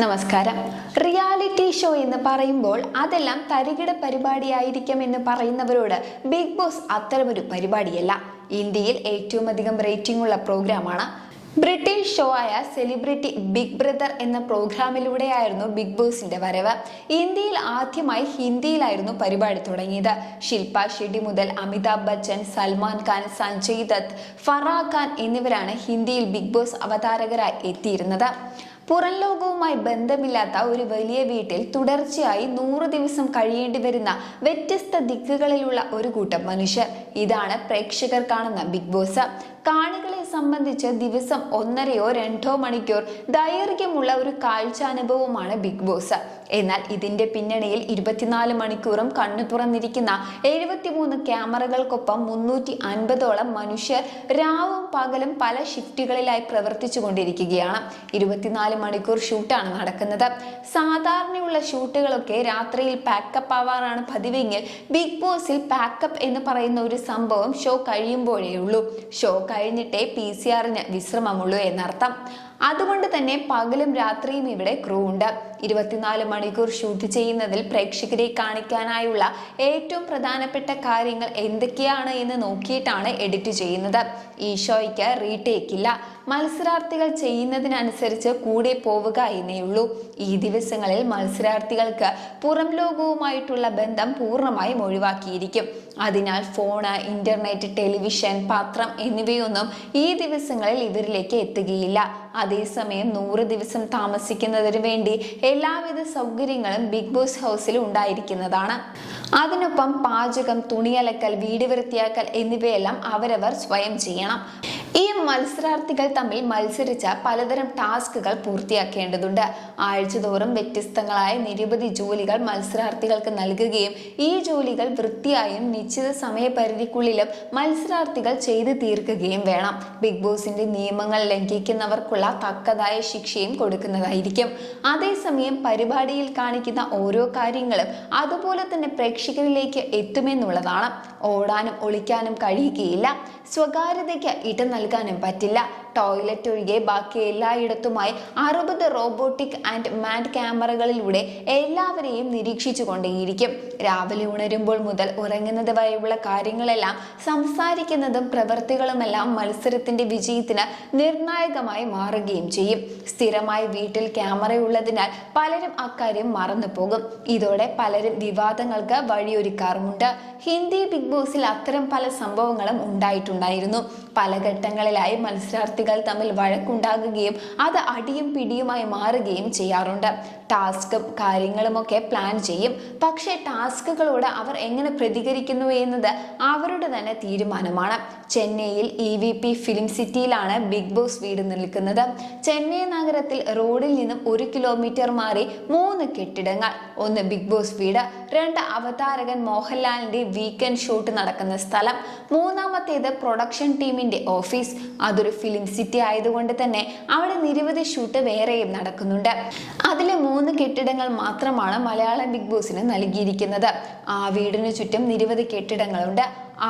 നമസ്കാരം. Reality show എന്ന് പറയുമ്പോൾ അതെല്ലാം തരികിട പരിപാടിയായിരിക്കും എന്ന് പറയുന്നവരോട് ബിഗ് ബോസ് അത്തരമൊരു പരിപാടിയല്ല. ഇന്ത്യയിൽ ഏറ്റവും അധികം റേറ്റിംഗ് ഉള്ള പ്രോഗ്രാമാണ് ബ്രിട്ടീഷ് ഷോ ആയ സെലിബ്രിറ്റി ബിഗ് ബ്രദർ എന്ന പ്രോഗ്രാമിലൂടെയായിരുന്നു ബിഗ് ബോസിന്റെ വരവ്. ഇന്ത്യയിൽ ആദ്യമായി ഹിന്ദിയിലായിരുന്നു പരിപാടി തുടങ്ങിയത്. ശില്പ ഷെഡ്ഡി മുതൽ അമിതാഭ് ബച്ചൻ സൽമാൻ ഖാൻ സഞ്ജയ് ദത്ത് ഫറാ ഖാൻ എന്നിവരാണ് ഹിന്ദിയിൽ ബിഗ് ബോസ് അവതാരകരായി എത്തിയിരുന്നത്. പുറം ലോകവുമായി ബന്ധമില്ലാത്ത ഒരു വലിയ വീട്ടിൽ തുടർച്ചയായി നൂറ് ദിവസം കഴിയേണ്ടി വരുന്ന വ്യത്യസ്ത ദിക്കുകളിലുള്ള ഒരു കൂട്ടം മനുഷ്യർ. ഇതാണ് പ്രേക്ഷകർ കാണുന്ന ബിഗ് ബോസ്. കാണികളെ സംബന്ധിച്ച് ദിവസം ഒന്നരയോ രണ്ടോ മണിക്കൂർ ദൈർഘ്യമുള്ള ഒരു കാഴ്ചാനുഭവമാണ് ബിഗ് ബോസ് എന്നാൽ ഇതിന്റെ പിന്നണിയിൽ ഇരുപത്തിനാല് മണിക്കൂറും കണ്ണു തുറന്നിരിക്കുന്ന എഴുപത്തിമൂന്ന് ക്യാമറകൾക്കൊപ്പം മുന്നൂറ്റി അൻപതോളം മനുഷ്യർ രാവും പകലും പല ഷിഫ്റ്റുകളിലായി പ്രവർത്തിച്ചു കൊണ്ടിരിക്കുകയാണ് ഇരുപത്തിനാല് മണിക്കൂർ ഷൂട്ടാണ് നടക്കുന്നത്. സാധാരണയുള്ള ഷൂട്ടുകളൊക്കെ രാത്രിയിൽ പാക്കപ്പ് ആവാറാണ് പതിവെങ്കിൽ ബിഗ് ബോസിൽ പാക്കപ്പ് എന്ന് പറയുന്ന ഒരു സംഭവം ഷോ കഴിയുമ്പോഴേ ഉള്ളൂ. ഷോ കഴിഞ്ഞിട്ടേ പി സി ആറിന് വിശ്രമമുള്ളൂ എന്നർത്ഥം. അതുകൊണ്ട് തന്നെ പകലും രാത്രിയും ഇവിടെ ക്രൂ ഉണ്ട്. ഇരുപത്തിനാല് മണിക്കൂർ ഷൂട്ട് ചെയ്യുന്നതിൽ പ്രേക്ഷകരെ കാണിക്കാനായുള്ള ഏറ്റവും പ്രധാനപ്പെട്ട കാര്യങ്ങൾ എന്തൊക്കെയാണ് എന്ന് നോക്കിയിട്ടാണ് എഡിറ്റ് ചെയ്യുന്നത്. ഈ ഷോയ്ക്ക് റീടേക്ക് ഇല്ല. മത്സരാർത്ഥികൾ ചെയ്യുന്നതിനനുസരിച്ച് കൂടെ പോവുക എന്നേയുള്ളൂ ഈ ദിവസങ്ങളിൽ മത്സരാർത്ഥികൾക്ക് പുറം ലോകവുമായിട്ടുള്ള ബന്ധം പൂർണമായും ഒഴിവാക്കിയിരിക്കും. അതിനാൽ ഫോണ് ഇന്റർനെറ്റ് ടെലിവിഷൻ പത്രം എന്നിവയൊന്നും ഈ ദിവസങ്ങളിൽ ഇവരിലേക്ക് എത്തുകയില്ല. അതേസമയം നൂറ് ദിവസം താമസിക്കുന്നതിന് വേണ്ടി എല്ലാവിധ സൗകര്യങ്ങളും ബിഗ് ബോസ് ഹൗസിൽ ഉണ്ടായിരിക്കുന്നതാണ്. അതിനൊപ്പം പാചകം തുണിയലക്കൽ വീട് വൃത്തിയാക്കൽ എന്നിവയെല്ലാം അവരവർ സ്വയം ചെയ്യണം. ഈ മത്സരാർത്ഥികൾ തമ്മിൽ മത്സരിച്ച പലതരം ടാസ്കുകൾ പൂർത്തിയാക്കേണ്ടതുണ്ട്. ആഴ്ചതോറും വ്യത്യസ്തങ്ങളായ നിരവധി ജോലികൾ മത്സരാർത്ഥികൾക്ക് നൽകുകയും ഈ ജോലികൾ വൃത്തിയായും നിശ്ചിത സമയപരിധിക്കുള്ളിലും മത്സരാർത്ഥികൾ ചെയ്തു തീർക്കുകയും വേണം. ബിഗ് ബോസിന്റെ നിയമങ്ങൾ ലംഘിക്കുന്നവർക്കുള്ള തക്കതായ ശിക്ഷയും കൊടുക്കുന്നതായിരിക്കും. അതേസമയം പരിപാടിയിൽ കാണിക്കുന്ന ഓരോ കാര്യങ്ങളും അതുപോലെ തന്നെ പ്രേക്ഷകരിലേക്ക് എത്തുമെന്നുള്ളതാണ്. ഓടാനും ഒളിക്കാനും കഴിയുകയില്ല. സ്വകാര്യതയ്ക്ക് ഇടം നൽകാനും പറ്റില്ല. ടോയ്ലറ്റ് ഒഴികെ ബാക്കി എല്ലായിടത്തുമായി അറുപത് റോബോട്ടിക് ആൻഡ് മാൻഡ് ക്യാമറകളിലൂടെ എല്ലാവരെയും നിരീക്ഷിച്ചു കൊണ്ടേയിരിക്കും രാവിലെ ഉണരുമ്പോൾ മുതൽ ഉറങ്ങുന്നത് വരെയുള്ള കാര്യങ്ങളെല്ലാം സംസാരിക്കുന്നതും പ്രവൃത്തികളുമെല്ലാം മത്സരത്തിന്റെ വിജയത്തിന് നിർണായകമായി മാറുകയും ചെയ്യും. സ്ഥിരമായി വീട്ടിൽ ക്യാമറയുള്ളതിനാൽ പലരും അക്കാര്യം മറന്നു പോകും ഇതോടെ പലരും വിവാദങ്ങൾക്ക് വഴിയൊരുക്കാറുമുണ്ട്. ഹിന്ദി ബിഗ് ബോസിൽ അത്തരം പല സംഭവങ്ങളും ഉണ്ടായിട്ടുണ്ടായിരുന്നു. പല ഘട്ടങ്ങളിലായി മത്സരാർത്ഥികൾ തമ്മിൽ വഴക്കുണ്ടാകുകയും അത് അടിയും പിടിയുമായി മാറുകയും ചെയ്യാറുണ്ട്. ടാസ്കും കാര്യങ്ങളുമൊക്കെ പ്ലാൻ ചെയ്യും. പക്ഷേ ടാസ്കുകളോട് അവർ എങ്ങനെ പ്രതികരിക്കുന്നു എന്നത് അവരുടെ തന്നെ തീരുമാനമാണ്. ചെന്നൈയിൽ ഇ വി പി ഫിലിം സിറ്റിയിലാണ് ബിഗ് ബോസ് വീട് നിൽക്കുന്നത്. ചെന്നൈ നഗരത്തിൽ റോഡിൽ നിന്നും ഒരു കിലോമീറ്റർ മാറി മൂന്ന് കെട്ടിടങ്ങൾ. ഒന്ന് ബിഗ് ബോസ് വീട് രണ്ട് അവതാരകൻ മോഹൻലാലിന്റെ വീക്കെൻഡ് ഷൂട്ട് നടക്കുന്ന സ്ഥലം മൂന്നാമത്തേത് പ്രൊഡക്ഷൻ ടീമിന്റെ ഓഫീസ് അതൊരു ഫിലിം സിറ്റി ആയതുകൊണ്ട് തന്നെ അവിടെ നിരവധി ഷൂട്ട് വേറെയും നടക്കുന്നുണ്ട്. അതിലെ മൂന്ന് കെട്ടിടങ്ങൾ മാത്രമാണ് മലയാളം ബിഗ് ബോസിന് നൽകിയിരിക്കുന്നത്. ആ വീടിനു ചുറ്റും നിരവധി കെട്ടിടങ്ങളുണ്ട്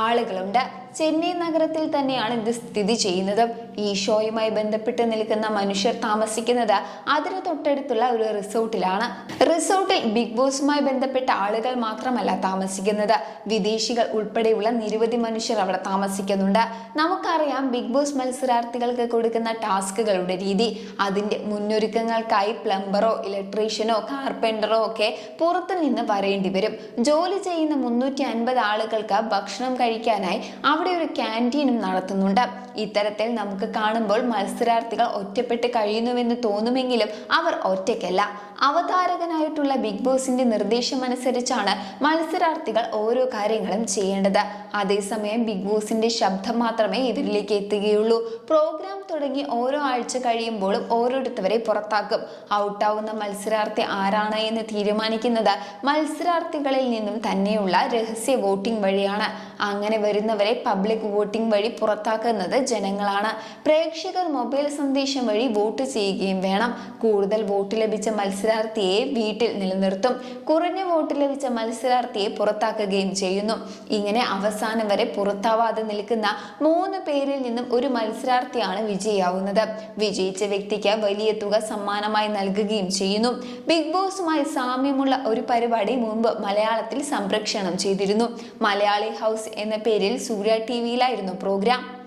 ആളുകളുണ്ട്. ചെന്നൈ നഗരത്തിൽ തന്നെയാണ് ഇത് സ്ഥിതി ചെയ്യുന്നത്. ഈ ഷോയുമായി ബന്ധപ്പെട്ട് നിൽക്കുന്ന മനുഷ്യർ താമസിക്കുന്നത് അതിന് തൊട്ടടുത്തുള്ള ഒരു റിസോർട്ടിലാണ്. റിസോർട്ടിൽ ബിഗ് ബോസുമായി ബന്ധപ്പെട്ട ആളുകൾ മാത്രമല്ല താമസിക്കുന്നത്. വിദേശികൾ ഉൾപ്പെടെയുള്ള നിരവധി മനുഷ്യർ അവിടെ താമസിക്കുന്നുണ്ട്. നമുക്കറിയാം ബിഗ് ബോസ് മത്സരാർത്ഥികൾക്ക് കൊടുക്കുന്ന ടാസ്കുകളുടെ രീതി. അതിന്റെ മുന്നൊരുക്കങ്ങൾക്കായി പ്ലംബറോ ഇലക്ട്രീഷ്യനോ കാർപ്പന്ററോ ഒക്കെ പുറത്തു നിന്ന് വരേണ്ടി വരും. ജോലി ചെയ്യുന്ന മുന്നൂറ്റി അൻപത് ആളുകൾക്ക് ഭക്ഷണം കഴിക്കാനായി അവിടെ ഒരു ക്യാന്റീനും നടത്തുന്നുണ്ട്. ഇത്തരത്തിൽ നമുക്ക് കാണുമ്പോൾ മത്സരാർത്ഥികൾ ഒറ്റപ്പെട്ട് കഴിയുന്നുവെന്ന് തോന്നുമെങ്കിലും അവർ ഒറ്റയ്ക്കല്ല. അവതാരകനായിട്ടുള്ള ബിഗ് ബോസിന്റെ നിർദ്ദേശമനുസരിച്ചാണ് മത്സരാർത്ഥികൾ ഓരോ കാര്യങ്ങളും ചെയ്യേണ്ടത്. അതേസമയം ബിഗ് ബോസിന്റെ ശബ്ദം മാത്രമേ ഇവരിലേക്ക് എത്തുകയുള്ളൂ. പ്രോഗ്രാം തുടങ്ങി ഓരോ ആഴ്ച കഴിയുമ്പോഴും ഓരോരുത്തവരെ പുറത്താക്കും. ഔട്ടാവുന്ന മത്സരാർത്ഥി ആരാണ് എന്ന് തീരുമാനിക്കുന്നത് മത്സരാർത്ഥികളിൽ നിന്നും തന്നെയുള്ള രഹസ്യ വോട്ടിംഗ് വഴിയാണ്. അങ്ങനെ വരുന്നവരെ പബ്ലിക് വോട്ടിംഗ് വഴി പുറത്താക്കുന്നത് ജനങ്ങളാണ്. പ്രേക്ഷകർ മൊബൈൽ സന്ദേശം വഴി വോട്ട് ചെയ്യുകയും വേണം. കൂടുതൽ വോട്ട് ലഭിച്ച മത്സരാർത്ഥിയെ വീട്ടിൽ നിലനിർത്തും. കുറഞ്ഞ വോട്ട് ലഭിച്ച മത്സരാർത്ഥിയെ പുറത്താക്കുകയും ചെയ്യുന്നു. ഇങ്ങനെ അവസാനം വരെ പുറത്താവാതെ നിൽക്കുന്ന മൂന്ന് പേരിൽ നിന്നും ഒരു മത്സരാർത്ഥിയാണ് വിജയിയാവുന്നത്. വിജയിച്ച വ്യക്തിക്ക് വലിയ തുക സമ്മാനമായി നൽകുകയും ചെയ്യുന്നു. ബിഗ് ബോസുമായി സാമ്യമുള്ള ഒരു പരിപാടി മുമ്പ് മലയാളത്തിൽ സംപ്രേക്ഷണം ചെയ്തിരുന്നു. മലയാളി ഹൗസ് എന്ന പേരിൽ സൂര്യ ടി വിയിലായിരുന്നു പ്രോഗ്രാം.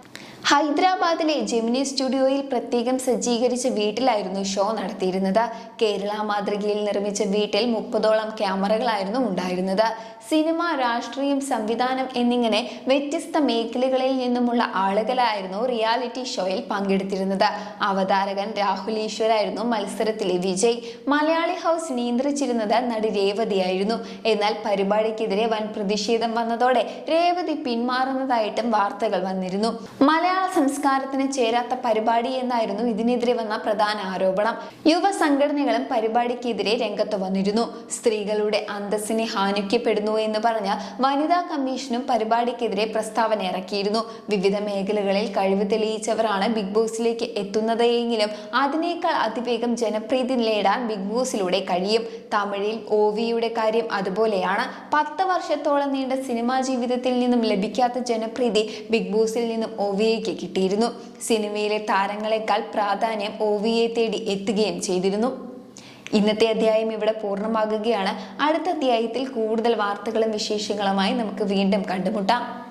ഹൈദരാബാദിലെ ജെമിനി സ്റ്റുഡിയോയിൽ പ്രത്യേകം സജ്ജീകരിച്ച വീട്ടിലായിരുന്നു ഷോ നടത്തിയിരുന്നത്. കേരള മാതൃകയിൽ നിർമ്മിച്ച വീട്ടിൽ മുപ്പതോളം ക്യാമറകളായിരുന്നു ഉണ്ടായിരുന്നത്. സിനിമ രാഷ്ട്രീയം സംവിധാനം എന്നിങ്ങനെ വ്യത്യസ്ത മേഖലകളിൽ നിന്നുമുള്ള ആളുകളായിരുന്നു റിയാലിറ്റി ഷോയിൽ പങ്കെടുത്തിരുന്നത്. അവതാരകൻ രാഹുൽ ഈശ്വരായിരുന്നു മത്സരത്തിലെ വിജയ്. മലയാളി ഹൗസ് നിയന്ത്രിച്ചിരുന്നത് നടി രേവതിയായിരുന്നു എന്നാൽ പരിപാടിക്കെതിരെ വൻ പ്രതിഷേധം വന്നതോടെ രേവതി പിന്മാറുന്നതായിട്ടും വാർത്തകൾ വന്നിരുന്നു. മലയാള സംസ്കാരത്തിന് ചേരാത്ത പരിപാടി എന്നായിരുന്നു ഇതിനെതിരെ വന്ന പ്രധാന ആരോപണം. യുവ സംഘടനകളും പരിപാടിക്കെതിരെ രംഗത്ത് വന്നിരുന്നു. സ്ത്രീകളുടെ അന്തസ്സിനെ ഹാനിക്കപ്പെടുന്നു എന്ന് പറഞ്ഞ വനിതാ കമ്മീഷനും പരിപാടിക്കെതിരെ പ്രസ്താവന ഇറക്കിയിരുന്നു. വിവിധ മേഖലകളിൽ കഴിവ് തെളിയിച്ചവരാണ് ബിഗ് ബോസിലേക്ക് എത്തുന്നത് എങ്കിലും അതിനേക്കാൾ അതിവേഗം ജനപ്രീതി നേടാൻ ബിഗ് ബോസിലൂടെ കഴിയും. തമിഴിൽ ഒവിയുടെ കാര്യം അതുപോലെയാണ്. പത്ത് വർഷത്തോളം നീണ്ട സിനിമാ ജീവിതത്തിൽ നിന്നും ലഭിക്കാത്ത ജനപ്രീതി ബിഗ് ബോസിൽ നിന്നും ഒവിയയ്ക്ക് കിട്ടിയിരുന്നു. സിനിമയിലെ താരങ്ങളെക്കാൾ പ്രാധാന്യം ഒവിയെ തേടി എത്തുകയും ചെയ്തിരുന്നു. ഇന്നത്തെ അധ്യായം ഇവിടെ പൂർണമാകുകയാണ്. അടുത്ത അധ്യായത്തിൽ കൂടുതൽ വാർത്തകളും വിശേഷങ്ങളുമായി നമുക്ക് വീണ്ടും കണ്ടുമുട്ടാം.